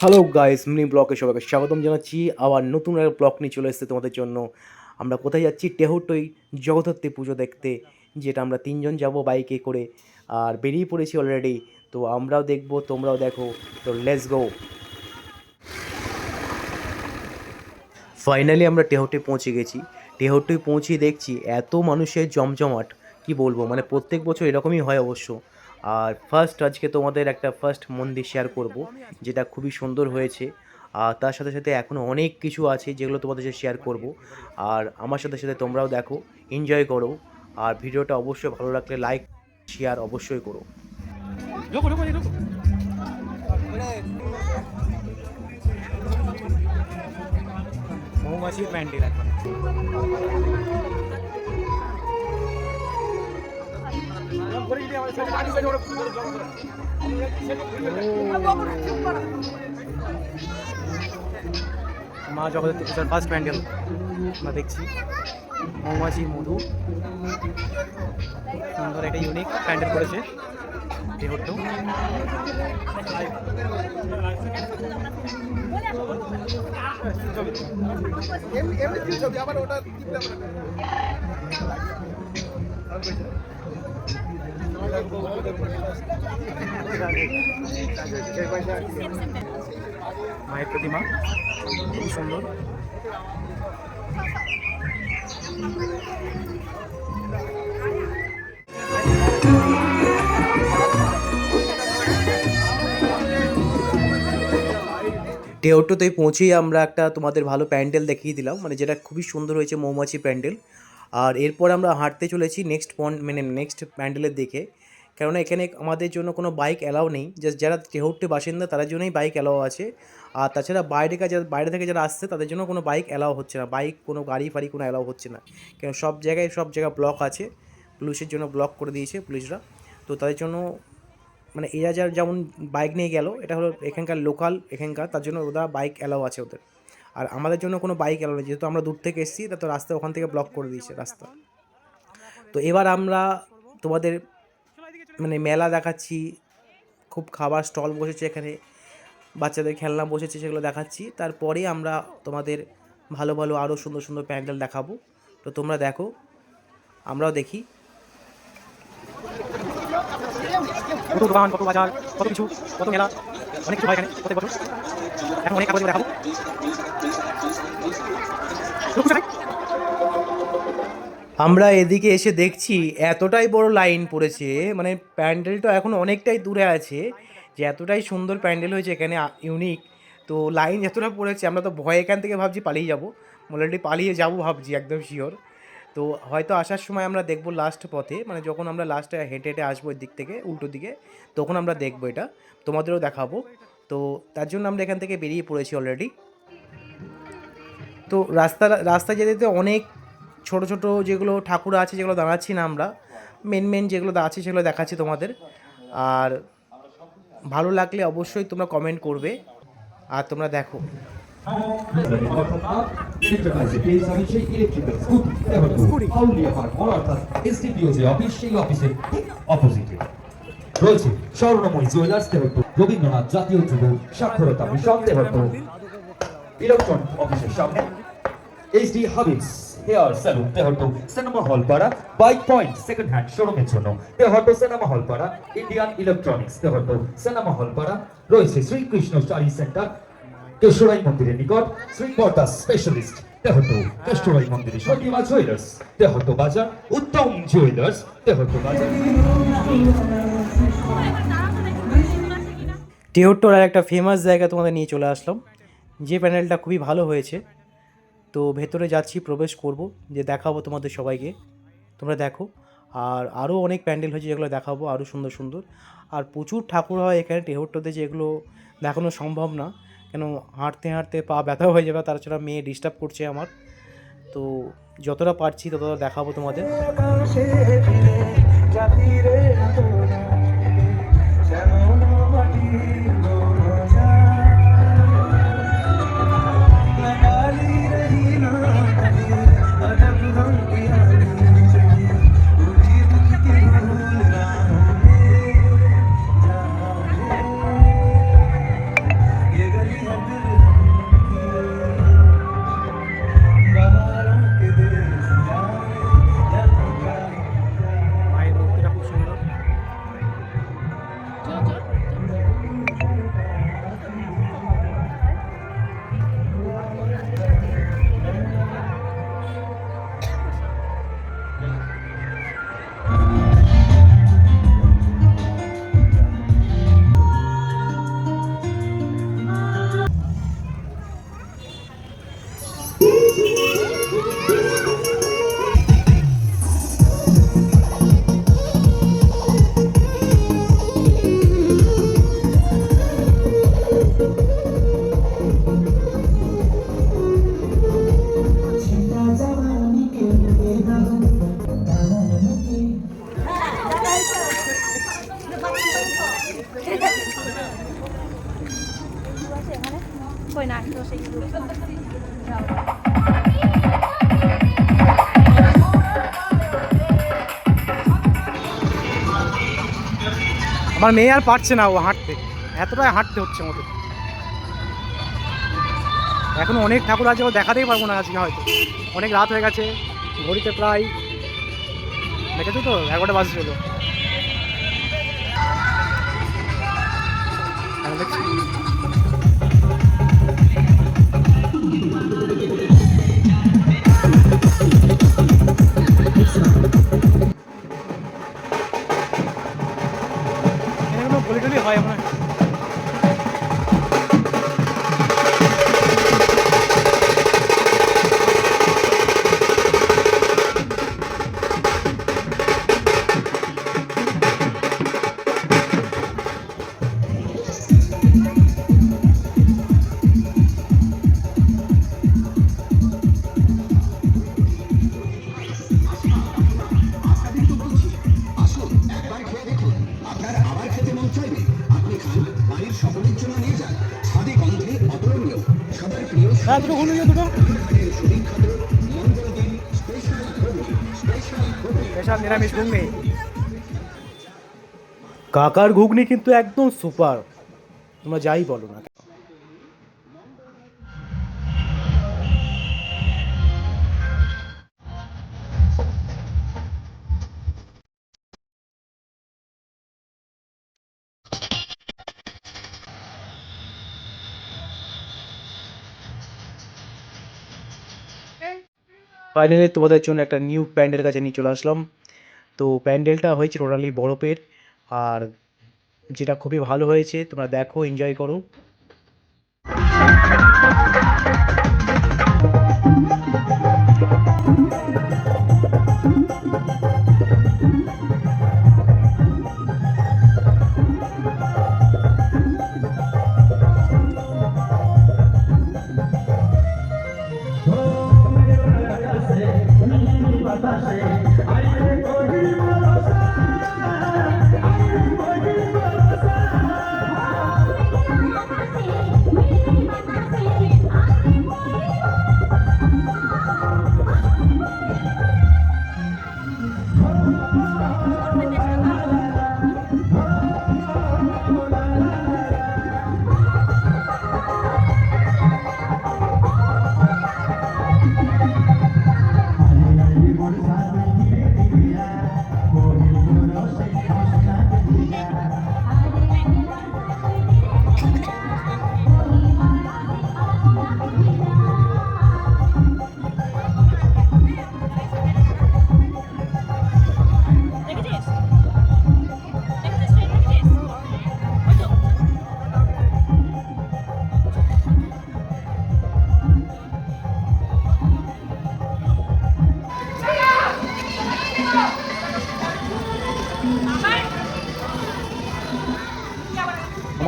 Hello guys mini ব্লকে সবাইকে স্বাগতম জানাচ্ছি। আবার নতুন একটা ব্লক নিয়ে চলে এসেছে তোমাদের জন্য। আমরা কোথায় যাচ্ছি? টেহুটই জগদ্ধাত্রী পুজো দেখতে, যেটা আমরা তিনজন যাব বাইকে করে। আর বেরিয়ে পড়েছি অলরেডি তো আমরাও দেখব, তোমরাও দেখো। তো লেটস গো ফাইনালি আমরা টেহটে পৌঁছে গেছি। টেহটে পৌঁছে দেখছি, এত মানুষের জমজমাট, কি বলব? মানে প্রত্যেক বছর এরকমই হয় অবশ্য। আর ফার্স্ট আজকে তোমাদের একটা ফার্স্ট মন্দির শেয়ার করব, যেটা খুবই সুন্দর হয়েছে। আর তার সাথে সাথে এখনও অনেক কিছু আছে যেগুলো তোমাদের সাথে শেয়ার করব। আর আমার সাথে সাথে তোমরাও দেখো এনজয় করো। আর ভিডিওটা অবশ্যই ভালো লাগলে লাইক শেয়ার অবশ্যই করো। মৌমাছি প্যান্ডেল এখন। মা জগদ্ধাত্রী ফার্স্ট প্যান্ডেল আমরা দেখছি। মৌমাছি মধু। সুন্দর একটা ইউনিক প্যান্ডেল করেছে দেহট্ট মায়ের প্রতিমা, খুবই সুন্দর। পৌঁছেই আমরা একটা তোমাদের ভালো প্যান্ডেল দেখিয়ে দিলাম। মানে যেটা খুবই সুন্দর হয়েছে মৌমাছি প্যান্ডেল। আর এরপর আমরা হাঁটতে চলেছি নেক্সট পয়েন্ট মানে নেক্সট প্যান্ডেলের দিকে। কেননা এখানে আমাদের জন্য কোনো বাইক অ্যালাউ নেই। জাস্ট যারা টেহট্টে বাসিন্দা, তাদের জন্যই বাইক অ্যালাউ আছে। আর তাছাড়া বাইরে কাজ বাইরে থেকে যারা আসছে, তাদের জন্য কোনো বাইক অ্যালাউ হচ্ছে না। বাইক কোনো গাড়ি ফাড়ি কোনো অ্যালাউ হচ্ছে না। কেন, সব জায়গায় সব জায়গায় ব্লক আছে। পুলিশের জন্য ব্লক করে দিয়েছে পুলিশরা। তো তাদের জন্য মানে এরা যার যেমন বাইক নিয়ে গেল, এটা হলো এখানকার লোকাল এখানকার, তার জন্য ওরা বাইক অ্যালাউ আছে ওদের। আর আমাদের জন্য কোনো বাইক অ্যালাউ নেই। যেহেতু আমরা দূর থেকে এসেছি তা তো রাস্তা ওখান থেকে ব্লক করে দিয়েছে রাস্তা। তো এবার আমরা তোমাদের মানে মেলা দেখাচ্ছি, খুব খাবার স্টল বসেছে এখানে, বাচ্চাদের খেলনা বসেছে সেগুলো দেখাচ্ছি। তারপরে আমরা তোমাদের ভালো ভালো আরও সুন্দর সুন্দর প্যান্ডেল দেখাবো। তো তোমরা দেখো, আমরাও দেখি। কত দোকান, কত বাজার, কত কিছু, কত মেলা? অনেক কিছু হয় এখানে, প্রত্যেক বছর। এখন অনেক কাগজ দেখাবো আমরা এদিকে এসে দেখছি এতটাই বড় লাইন পড়েছে মানে প্যান্ডেলটা এখন অনেকটাই দূরে আছে, যে এতটাই সুন্দর প্যান্ডেল হয়েছে এখানে ইউনিক তো লাইন এতটা পড়েছে, আমরা তো ভয় এখান থেকে ভাবছি পালিয়ে যাব। অলরেডি পালিয়ে যাব ভাবছি, একদম শিওর তো হয়তো আসার সময় আমরা দেখব লাস্ট পথে মানে যখন আমরা লাস্টে হেঁটে হেঁটে আসব দিক থেকে, উল্টো দিকে, তখন আমরা দেখব এটা। তোমাদেরও দেখাবো। তো তার জন্য আমরা এখান থেকে বেরিয়ে পড়েছি অলরেডি তো রাস্তা রাস্তা যেতে যেতে অনেক ছোট ছোট যেগুলো ঠাকুর আছে, যেগুলো দাঁড়াচ্ছি না আমরা মেন মেন যেগুলো আছে সেগুলো দেখাচ্ছি তোমাদের। আর ভালো লাগলে অবশ্যই তোমরা কমেন্ট করবে, আর তোমরা দেখো। অফিসের রয়েছে স্বর্ণময়ী জুয়েলার্স রবীন্দ্রনাথ জাতীয় যুব সাক্ষরতা মিশন দেহত্ব ইলেকট্রনিক অফিসের সামনে হেয়ার সিনেমা হল পাড়া বাইক পয়েন্ট সেকেন্ড হ্যান্ড শোরুমের জন্য। সিনেমা হল পাড়া ইন্ডিয়ান ইলেকট্রনিক্স দেহত্ব সিনেমা হল পাড়া। রয়েছে শ্রীকৃষ্ণ স্টাডি সেন্টার কেশরাই মন্দিরের নিকট শ্রীপর্দা স্পেশালিস্ট তেহত কেশরাই মন্দিরের সটিমা জুয়েলার্স তেহত বাজার, উত্তম জুয়েলার্স তেহত বাজার। টেহট্টর একটা ফেমাস জায়গা তোমাদের নিয়ে চলে আসলাম, যে প্যানেলটা খুবই ভালো হয়েছে। তো ভেতরে যাচ্ছি, প্রবেশ করব, যে দেখাবো তোমাদের সবাইকে। তোমরা দেখো, আর আরও অনেক প্যান্ডেল হয়েছে যেগুলো দেখাবো আরও সুন্দর সুন্দর। আর প্রচুর ঠাকুর হয় এখানে টেহট্টতে যেগুলো দেখানো সম্ভব না। কেন হাঁটতে হাঁটতে পা ব্যথা হয়ে যাবে তাছাড়া মেয়ে ডিস্টার্ব করছে আমার। তো যতটা পারছি ততটা দেখাবো তোমাদের। আমার মেয়ে আর পারছে না ও হাঁটতে। এতটাই হাঁটতে হচ্ছে আমাদের। এখন অনেক ঠাকুর আছে, ও দেখাতেই পারব না আজকে হয়তো। অনেক রাত হয়ে গেছে, ঘড়িতে প্রায় দেখেছ তো? এগারোটা বাজে চলো এখানে নিরামিষ ঘুগনি কাকার ঘুগনি কিন্তু একদম সুপার। তোমরা যাই বলো না। ফাইনালি তোমাদের জন্য একটা নিউ প্যান্ডের কাছে নিয়ে চলে আসলাম। তো প্যান্ডেলটা হয়েছে টোটালি বরফের আর যেটা খুবই ভালো হয়েছে তোমরা দেখো এনজয় করো।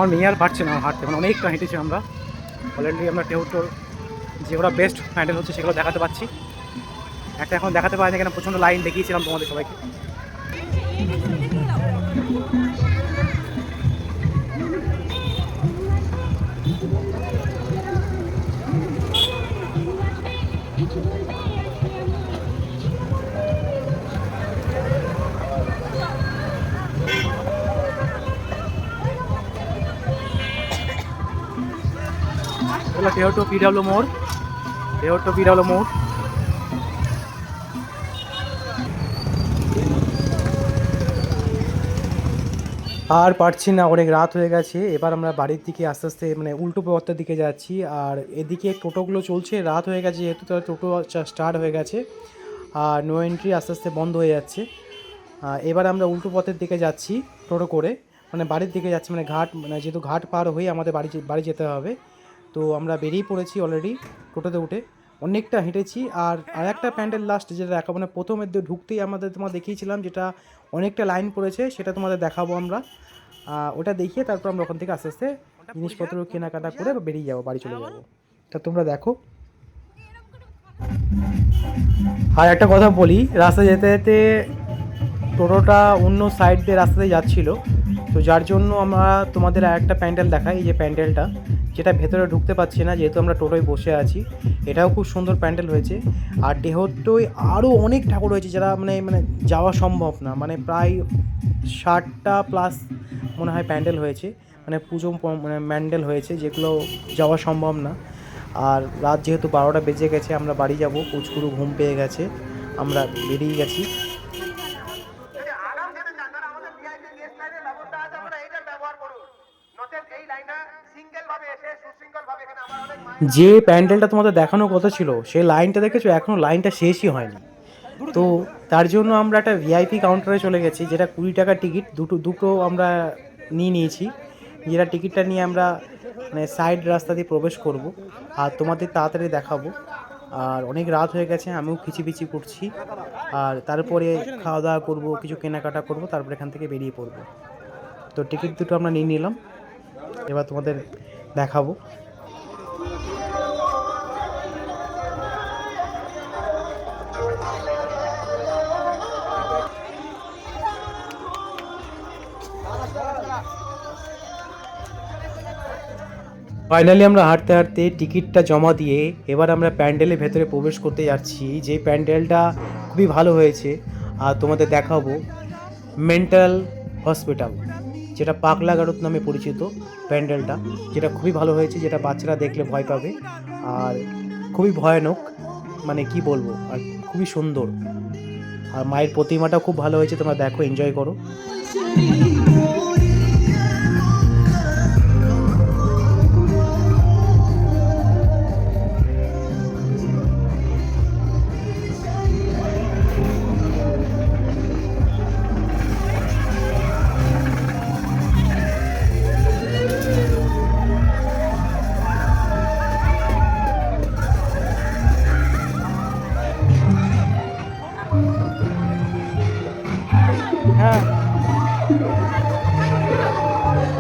আমার মেয়ে আর পারছে না হাঁটতে। মানে অনেকটা হেঁটেছি আমরা। অলরেডি আমরা টেউটোর ওরা বেস্ট প্যান্ডেল হচ্ছে সেগুলো দেখাতে পাচ্ছি। একটা এখন দেখাতে পারিনি কেন, প্রচণ্ড লাইন দেখিয়েছিলাম তোমাদের সবাইকে। হলো টেহটো পিডাব্লিউ মোড়। টেহটো পিডাব্লিউ মোড়। আর পারছি না, অনেক রাত হয়ে গেছে। এবার আমরা বাড়ির দিকে আস্তে আস্তে মানে উল্টো পথটার দিকে যাচ্ছি। আর এদিকে টোটোগুলো চলছে, রাত হয়ে গেছে যেহেতু তার টোটো স্টার্ট হয়ে গেছে। আর নো এন্ট্রি আস্তে আস্তে বন্ধ হয়ে যাচ্ছে। এবার আমরা উল্টো পথের দিকে যাচ্ছি টোটো করে। মানে বাড়ির দিকে যাচ্ছি মানে ঘাট মানে যেহেতু ঘাট পার হয়ে আমাদের বাড়ি বাড়ি যেতে হবে। তো আমরা বেরিয়ে পড়েছি অলরেডি টোটোতে উঠে। অনেকটা হেঁটেছি আর আর একটা প্যান্ডেল লাস্ট যেটা দেখা মানে প্রথমের দিকে ঢুকতেই আমাদের তোমার দেখিয়েছিলাম যেটা অনেকটা লাইন পড়েছে, সেটা তোমাদের দেখাবো আমরা। ওটা দেখিয়ে তারপর আমরা ওখান থেকে আস্তে আস্তে জিনিসপত্র কেনাকাটা করে বেরিয়ে যাব, বাড়ি চলে যাব। তা তোমরা দেখো। আর একটা কথা বলি রাস্তা যেতে যেতে টোটোটা অন্য সাইড দিয়ে রাস্তাতে যাচ্ছিল। তো যার জন্য আমরা তোমাদের একটা প্যান্ডেল দেখাই, এই যে প্যান্ডেলটা। যেটা ভেতরে ঢুকতে পারছি না, যেহেতু আমরা টোটোয় বসে আছি। এটাও খুব সুন্দর প্যান্ডেল হয়েছে। আর টেহট্টই আরও অনেক ঠাকুর হয়েছে যারা মানে মানে যাওয়া সম্ভব না। মানে প্রায় ষাটটা প্লাস মনে হয় প্যান্ডেল হয়েছে। মানে পুজো মানে ম্যান্ডেল হয়েছে যেগুলো যাওয়া সম্ভব না। আর রাত যেহেতু বারোটা বেজে গেছে, আমরা বাড়ি যাব। পুচকুরু ঘুম পেয়ে গেছে। আমরা বেরিয়ে গেছি। যে প্যান্ডেলটা তোমাদের দেখানোর কথা ছিল, সেই লাইনটা দেখেছ? এখনও লাইনটা শেষই হয়নি। তো তার জন্য আমরা একটা ভিআইপি কাউন্টারে চলে গেছি, যেটা কুড়ি টাকা টিকিট দুটো দুটো আমরা নিয়ে নিয়েছি। যেটা টিকিটটা নিয়ে আমরা মানে সাইড রাস্তা দিয়ে প্রবেশ করব, আর তোমাদের তাড়াতাড়ি দেখাবো। আর অনেক রাত হয়ে গেছে, আমিও খিচিপিচি করছি। আর তারপরে খাওয়া দাওয়া করব, কিছু কেনাকাটা করব, তারপরে এখান থেকে বেরিয়ে পড়ব। তো টিকিট দুটো আমরা নিয়ে নিলাম। এবার তোমাদের দেখাবো। ফাইনালি আমরা হাঁটতে হাঁটতে টিকিটটা জমা দিয়ে এবার আমরা প্যান্ডেলের ভেতরে প্রবেশ করতে যাচ্ছি। যে প্যান্ডেলটা খুবই ভালো হয়েছে, আর তোমাদের দেখাবো। মেন্টাল হসপিটাল যেটা পাগলা গারদ নামে পরিচিত প্যান্ডেলটা, যেটা খুবই ভালো হয়েছে, যেটা বাচ্চারা দেখলে ভয় পাবে। আর খুবই ভয়ানক মানে কি বলব, আর খুবই সুন্দর। আর মায়ের প্রতিমাটা খুব ভালো হয়েছে, তোমরা দেখো এনজয় করো।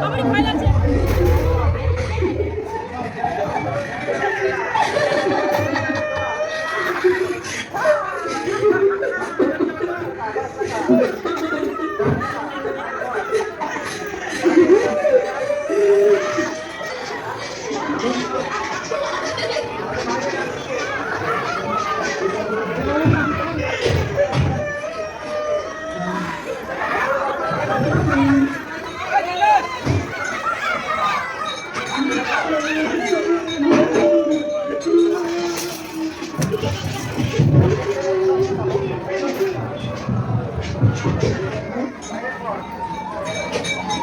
আমার ভয় লাগছে?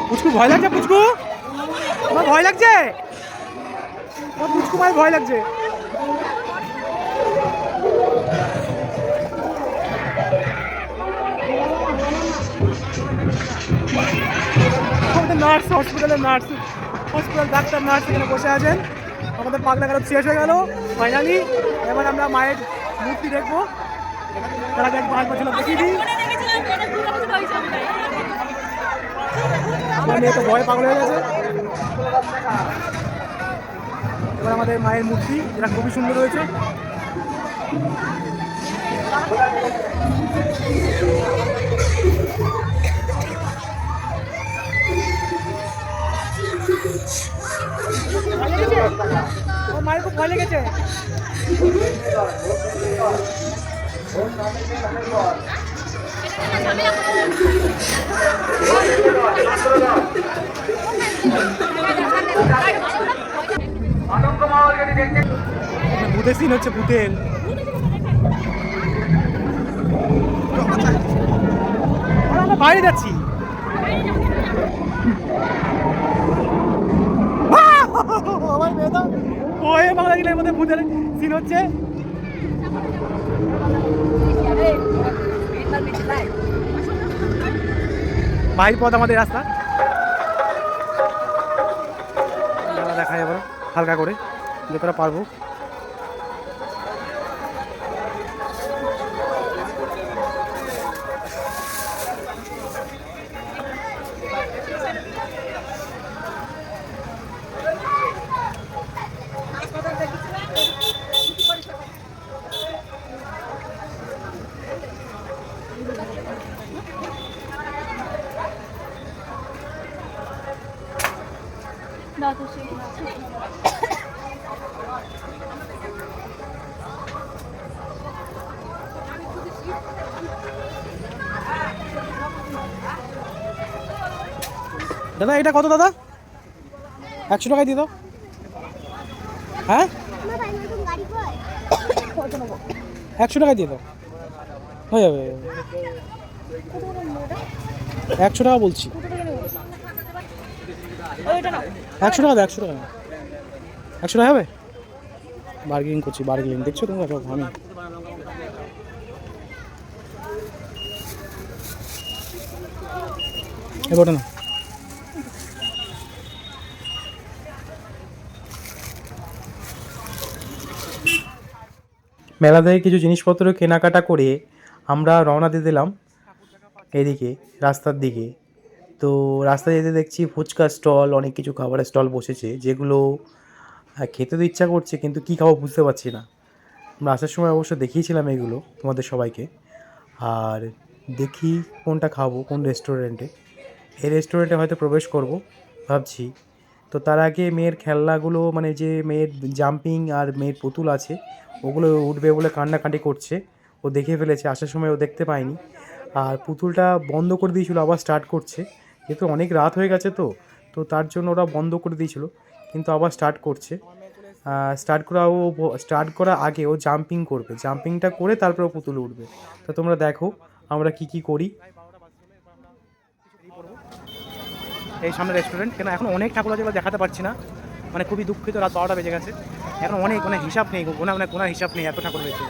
পুচকু, ভয় লাগছে পুচকু? তোমার ভয় লাগছে? তোমার পুচকু মায়ের ভয় লাগছে। নার্স হসপিটালের নার্স হসপিটাল ডাক্তার, নার্স এখানে বসে আছেন। আমাদের পাগলা কারণ শেষ হয়ে গেল ফাইনালি এবার আমরা মায়ের মূর্তি দেখব। তারা একবার একবার ছিল, দেখিয়ে দিই মনে দেখেছিলাম এটা দুর্গা পুজো হয়েছে আমাদের আমার মেয়ে তো ভয় পাগল হয়ে গেছে। এবার আমাদের মায়ের মূর্তি যেটা খুবই সুন্দর হয়েছে। মায়ের খুব ভয় লেগেছে। ভূতের সিন হচ্ছে ভূতের। আমরা বাইরে যাচ্ছি। আমার মেয়ে তো ভয়ে বাংলা গেলে মধ্যে ভূতের সিন হচ্ছে। বাইর পথ আমাদের রাস্তা। দেখা যাবে হালকা করে যতটা পারব। দাদা, এটা কত দাদা? একশো টাকায় দিয়ে দাও। হ্যাঁ? একশো টাকায় দিয়ে দাও। হয়ে যাবে একশো টাকা বলছি। একশো টাকা একশো টাকা। একশো টাকা হবে? বার্গেনিং করছি বার্গেনিং দেখছ তোমরা? সব আমি। এবার না। মেলা থেকে কিছু জিনিসপত্র কেনাকাটা করে আমরা রওনা দিয়ে দিলাম এদিকে, রাস্তার দিকে। তো রাস্তায় যেতে দেখছি ফুচকা স্টল, অনেক কিছু খাবারের স্টল বসেছে, যেগুলো খেতে তো ইচ্ছা করছে, কিন্তু কী খাব বুঝতে পারছি না। আমরা আসার সময় অবশ্য দেখিয়েছিলাম এগুলো তোমাদের সবাইকে। আর দেখি কোনটা খাব, কোন রেস্টুরেন্টে এই রেস্টুরেন্টে হয়তো প্রবেশ করব, ভাবছি তো তার আগে মেয়ের খেলনাগুলো মানে যে মেয়ের জাম্পিং আর মেয়ের পুতুল আছে, ওগুলো উঠবে বলে কান্নাকাটি করছে। ও দেখে ফেলেছে, আসার সময় ও দেখতে পায়নি। আর পুতুলটা বন্ধ করে দিয়েছিল, আবার স্টার্ট করছে। যেহেতু অনেক রাত হয়ে গেছে তো তো তার জন্য ওরা বন্ধ করে দিয়েছিল, কিন্তু আবার স্টার্ট করছে। স্টার্ট করা ও স্টার্ট করার আগে ও জাম্পিং করবে। জাম্পিংটা করে তারপরে পুতুল উঠবে। তো তোমরা দেখো, আমরা কি কি করি। এই সামনে রেস্টুরেন্ট কেন, এখন অনেক ঠাকুর আছে দেখাতে পারছি না। মানে খুবই দুঃখিত, রাত বারোটা বেজে গেছে। এখন অনেক মানে হিসাব নেই গোনা মানে গোনার হিসাব নেই এত ঠাকুর রয়েছে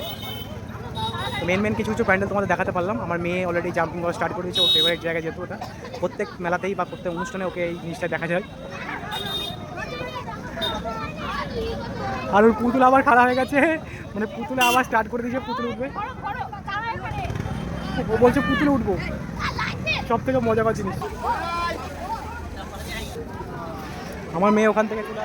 তো মেন মেন কিছু কিছু প্যান্ডেল তোমাদের দেখাতে পারলাম। আমার মেয়ে অলরেডি জাম্পিং করা স্টার্ট করে দিয়েছে ওর ফেভারিট জায়গায় যেহেতু ওটা। প্রত্যেক মেলাতেই বা প্রত্যেক অনুষ্ঠানে ওকে এই জিনিসটা দেখা যায়। আর ওর পুতুল আবার খারাপ হয়ে গেছে। মানে পুতুলে আবার স্টার্ট করে দিয়েছে, পুতুল উঠবে। ও বলছে পুতুলে উঠবো। সব থেকে মজার জিনিস। আমার মেয়ে ওখান থেকে চলে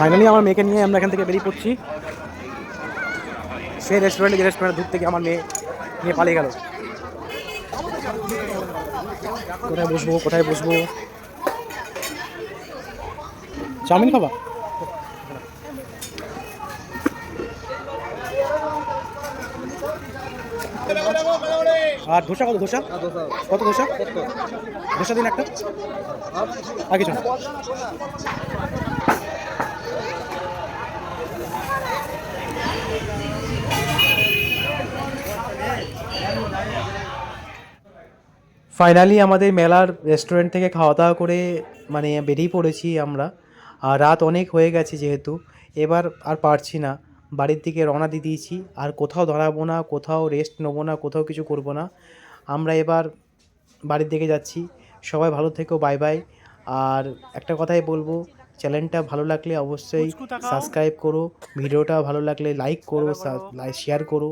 ফাইনালি আমার মেয়েকে নিয়ে আমরা এখান থেকে বেরিয়ে পড়ছি। সে রেস্টুরেন্টে যে রেস্টুরেন্ট দূর থেকে আমার মেয়ে নিয়ে পালিয়ে গেল। কোথায় বসবো কোথায় বসবো? চাউমিন খাবা? আর ধোসা কত ধোসা? কত ধোসা? ধোসা দিন একটা। আর কিছু ফাইনালি আমাদের মেলার রেস্টুরেন্ট থেকে খাওয়া দাওয়া করে মানে বেরিয়ে পড়েছি আমরা। আর রাত অনেক হয়ে গেছে যেহেতু। এবার আর পারছি না। বাড়ির দিকে রওনা দিয়ে দিয়েছি। আর কোথাও দাঁড়াবো না কোথাও রেস্ট নেব না কোথাও কিছু করব না। আমরা এবার বাড়ির দিকে যাচ্ছি। সবাই ভালো থেকো বাই বাই আর একটা কথাই বলব চ্যানেলটা ভালো লাগলে অবশ্যই সাবস্ক্রাইব করো। ভিডিওটা ভালো লাগলে লাইক করো শেয়ার করো।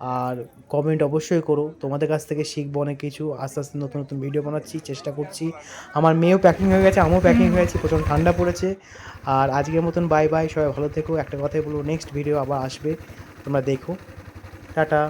আর কমেন্ট অবশ্যই করো। তোমাদের কাছ থেকে শিখব অনেক কিছু। আস্তে আস্তে নতুন নতুন ভিডিও বানাচ্ছি, চেষ্টা করছি। আমার মেয়েও প্যাকিং হয়ে গেছে, আমিও প্যাকিং হয়ে গেছি, প্রচণ্ড ঠান্ডা পড়েছে। আর আজকের মতন বাই বাই সবাই ভালো থেকো। একটা কথাই বলব নেক্সট ভিডিও আবার আসবে, তোমরা দেখো। টাটা।